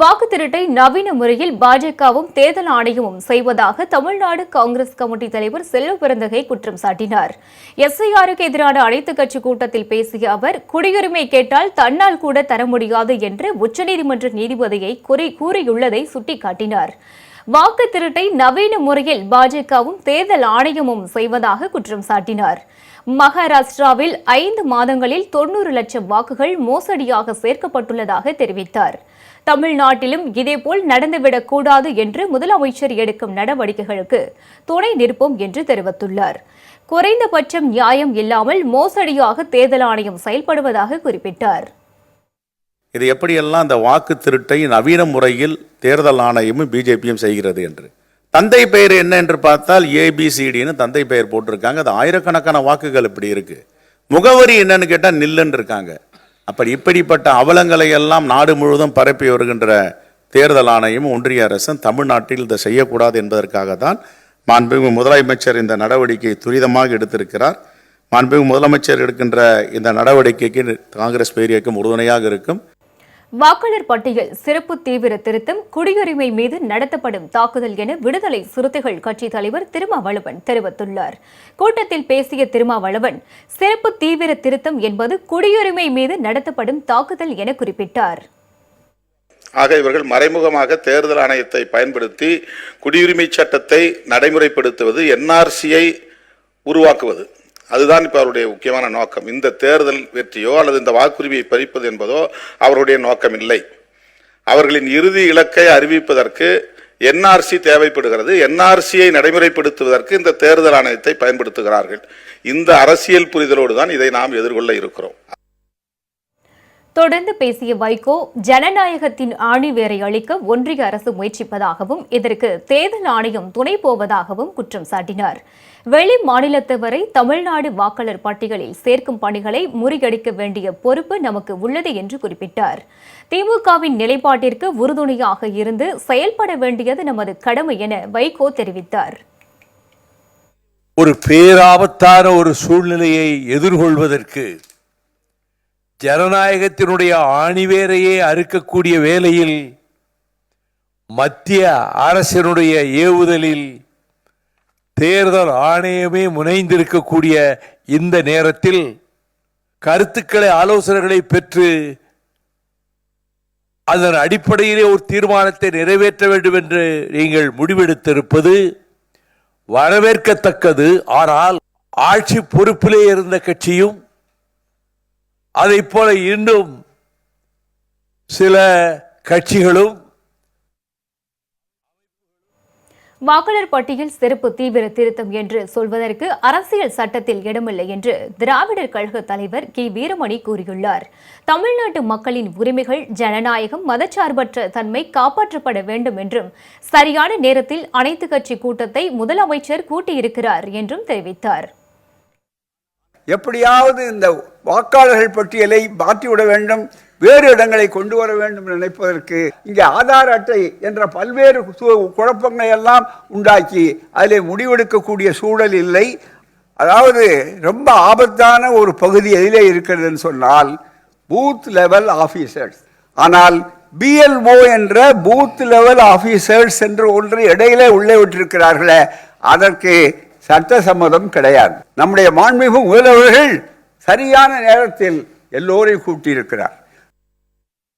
வாக்கு திருட்டை நவீன முறையில் பாஜகவும் தேர்தல் ஆணையமும் செய்வதாக தமிழ்நாடு காங்கிரஸ் கமிட்டி தலைவர் செல்வ பிறந்தகை குற்றம் சாட்டினார். எஸ்ஐஆருக்கு எதிரான அனைத்துக் கட்சி கூட்டத்தில் பேசிய அவர் குடியுரிமை கேட்டால் தன்னால் கூட தர முடியாது என்று உச்சநீதிமன்ற நீதிபதியை குறை கூறியுள்ளதை சுட்டிக்காட்டினார். வாக்கு திருட்டை நவீன முறையில் பாஜகவும் தேர்தல் ஆணையமும் செய்வதாக குற்றம் சாட்டினார். மகாராஷ்டிராவில் ஐந்து மாதங்களில் தொன்னூறு லட்சம் வாக்குகள் மோசடியாக சேர்க்கப்பட்டுள்ளதாக தெரிவித்தார். தமிழ்நாட்டிலும் இதேபோல் நடந்துவிடக்கூடாது என்று முதலமைச்சர் எடுக்கும் நடவடிக்கைகளுக்கு துணை நிற்போம் என்று தெரிவித்துள்ளார். குறைந்தபட்சம் நியாயம் இல்லாமல் மோசடியாக தேர்தல் ஆணையம் செயல்படுவதாக குறிப்பிட்டார். இது எப்படியெல்லாம் அந்த வாக்கு திருட்டை நவீன முறையில் தேர்தல் ஆணையமும் பிஜேபியும் செய்கிறது என்று. தந்தை பெயர் என்ன என்று பார்த்தால் ஏபிசிடின்னு தந்தை பெயர் போட்டிருக்காங்க. அது ஆயிரக்கணக்கான வாக்குகள் இப்படி இருக்கு. முகவரி என்னன்னு கேட்டால் நில்லுன்னு இருக்காங்க. அப்படி இப்படிப்பட்ட அவலங்களை எல்லாம் நாடு முழுவதும் பரப்பி வருகின்ற தேர்தல் ஆணையம் ஒன்றிய அரசும் தமிழ்நாட்டில் இதை செய்யக்கூடாது என்பதற்காக தான் மாண்புமிகு முதலமைச்சர் இந்த நடவடிக்கையை துரிதமாக எடுத்திருக்கிறார். மாண்புமிகு முதலமைச்சர் எடுக்கின்ற இந்த நடவடிக்கைக்கு காங்கிரஸ் பேரியக்கம் உறுதுணையாக இருக்கும். வாக்காளர் பட்டியல் சிறப்பு தீவிர திருத்தம் குடியுரிமை மீது நடத்தப்படும் தாக்குதல் என விடுதலை சிறுத்தைகள் கட்சி தலைவர் திருமாவளவன் தெரிவித்துள்ளார். கூட்டத்தில் பேசிய திருமாவளவன் சிறப்பு தீவிர திருத்தம் என்பது குடியுரிமை மீது நடத்தப்படும் தாக்குதல் என குறிப்பிட்டார். ஆக இவர்கள் மறைமுகமாக தேர்தல் ஆணையத்தை பயன்படுத்தி குடியுரிமை சட்டத்தை நடைமுறைப்படுத்துவது என்ஆர்சியை உருவாக்குவது. அதுதான் இப்போ அவருடைய முக்கியமான நோக்கம். இந்த தேர்தல் வெற்றியோ அல்லது இந்த வாக்குரிமையை பறிப்பது என்பதோ அவருடைய நோக்கம் இல்லை அவர்களின் இறுதி இலக்கை அறிவிப்பதற்கு என்ஆர்சி தேவைப்படுகிறது. என்ஆர்சியை நடைமுறைப்படுத்துவதற்கு இந்த தேர்தல் ஆணையத்தை பயன்படுத்துகிறார்கள். இந்த அரசியல் புரிதலோடு தான் இதை நாம் எதிர்கொள்ள இருக்கிறோம். தொடர்ந்து பேசிய வைகோ ஜனநாயகத்தின் ஆணிவேரை அளிக்க ஒன்றிய அரசு முயற்சிப்பதாகவும் இதற்கு தேர்தல் ஆணையம் துணை போவதாகவும் குற்றம் சாட்டினார். வெளி மாநிலத்தவரை தமிழ்நாடு வாக்காளர் பட்டியலில் சேர்க்கும் பணிகளை முறியடிக்க வேண்டிய பொறுப்பு நமக்கு உள்ளது என்று குறிப்பிட்டார். திமுகவின் நிலைப்பாட்டிற்கு உறுதுணையாக இருந்து செயல்பட வேண்டியது நமது கடமை என வைகோ தெரிவித்தார். ஒரு பேராபத்தான ஒரு சூழ்நிலையை எதிர்கொள்வதற்கு ஜனநாயகத்தினுடைய ஆணிவேரையே அறுக்கக்கூடிய வேளையில் மத்திய அரசினுடைய ஏவுதலில் தேர்தல் ஆணையமே முனைந்திருக்கக்கூடிய இந்த நேரத்தில் கருத்துக்களை ஆலோசனைகளை பெற்று அதன் அடிப்படையிலே ஒரு தீர்மானத்தை நிறைவேற்ற வேண்டும் என்று நீங்கள் முடிவெடுத்திருப்பது வரவேற்கத்தக்கது. ஆனால் ஆட்சி பொறுப்பிலே இருந்த கட்சியும் அதைப் போல இன்னும் சில கட்சிகளும் வாக்காளர் பட்டியல் சிறப்பு தீவிர திருத்தம் என்று சொல்வதற்கு அரசியல் சட்டத்தில் இடமில்லை என்று திராவிடர் கழக தலைவர் கி. வீரமணி கூறியுள்ளார். தமிழ்நாட்டு மக்களின் உரிமைகள் ஜனநாயகம் மதச்சார்பற்ற தன்மை காப்பாற்றப்பட வேண்டும் என்றும் சரியான நேரத்தில் அனைத்து கட்சி கூட்டத்தை முதலமைச்சர் கூட்டியிருக்கிறார் என்றும் தெரிவித்தார். எப்படியாவது இந்த வாக்காளர்கள் பட்டியலை மாற்றிவிட வேண்டும் வேறு இடங்களை கொண்டு வர வேண்டும் நினைப்பதற்கு இங்கே ஆதார் அட்டை என்ற பல்வேறு குழப்பங்களை எல்லாம் உண்டாக்கி அதில் முடிவெடுக்கக்கூடிய சூழல் இல்லை. அதாவது ரொம்ப ஆபத்தான ஒரு பகுதி எதிலே இருக்கிறதுன்னு சொன்னால் பூத் லெவல் ஆஃபீஸர்ஸ் ஆனால் பிஎல்ஓ என்ற பூத் லெவல் ஆஃபீஸர்ஸ் என்று ஒன்று இடையிலே உள்ளே விட்டிருக்கிறார்களே அதற்கு சட்ட சம்மதம் கிடையாது. நம்முடைய மாண்புமிகு முதல்வர்கள் சரியான நேரத்தில் எல்லோரையும் கூட்டியிருக்கிறார்.